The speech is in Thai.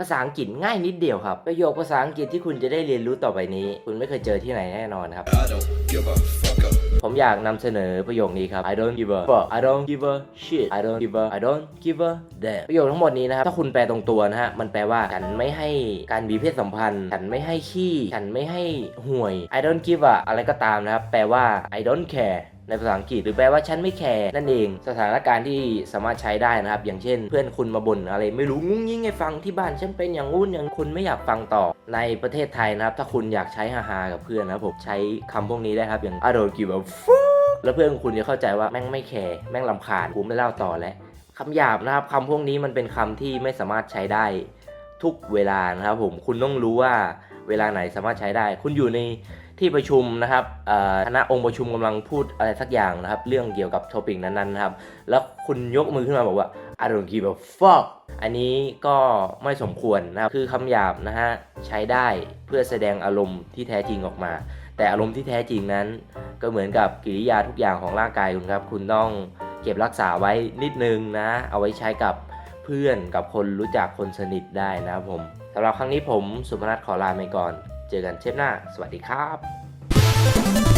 ภาษาอังกฤษง่ายนิดเดียวครับ ประโยคภาษาอังกฤษที่คุณจะได้เรียนรู้ต่อไปนี้ คุณไม่เคยเจอที่ไหนแน่นอนครับ I don't give a fuck. ผมอยากนำเสนอประโยคนี้ครับ I don't give a fuck I don't give a shit I don't give a I don't give a damn ประโยคทั้งหมดนี้นะครับ ถ้าคุณแปลตรงตัวนะฮะ มันแปลว่า ฉันไม่ให้การมีเพศสัมพันธ์ ฉันไม่ให้ขี้ ฉันไม่ให้ห่วย I don't give a อะไรก็ตามนะครับ แปลว่า I don't care ในภาษาอังกฤษ หรือแปลว่าฉันไม่แคร์นั่นเอง สถานการณ์ที่สามารถใช้ได้นะครับ อย่างเช่น เพื่อนคุณมาบ่นอะไร ไม่รู้งุ้งยิ่งให้ฟังที่บ้านฉันเป็นอย่างงู้นอย่างคุณไม่อยากฟังต่อ ในประเทศไทยนะครับ ถ้าคุณอยากใช้ฮาๆกับเพื่อนนะผมใช้คำพวกนี้ได้ครับอย่าง I don't give a fuck แล้วเพื่อนคุณจะเข้าใจว่าแม่งไม่แคร์แม่งลำคาญกูไม่เล่าต่อแล้วคำหยาบนะครับคำพวกนี้มันเป็นคำที่ไม่สามารถใช้ได้ ทุกเวลานะครับผมคุณต้องรู้ว่าเวลาไหนสามารถใช้ได้ คุณอยู่ในที่ประชุมนะครับคณะองค์ประชุมกำลังพูดอะไรสักอย่างนะครับ เรื่องเกี่ยวกับโทปิกนั้นๆนะครับ แล้วคุณยกมือขึ้นมาบอกว่า I don't give a fuck อันนี้ก็ไม่สมควรนะครับ คือคำหยาบนะฮะ ใช้ได้เพื่อแสดงอารมณ์ที่แท้จริงออกมา แต่อารมณ์ที่แท้จริงนั้น ก็เหมือนกับกิริยาทุกอย่างของร่างกายคุณครับ คุณต้องเก็บรักษาไว้นิดนึงนะ เอาไว้ใช้กับ พื่อนกับคนรู้จักคนสนิทได้นะครับผมสำหรับครั้งนี้ผมสุพนัทขอลาไปก่อน เจอกันเชฟหน้า สวัสดีครับ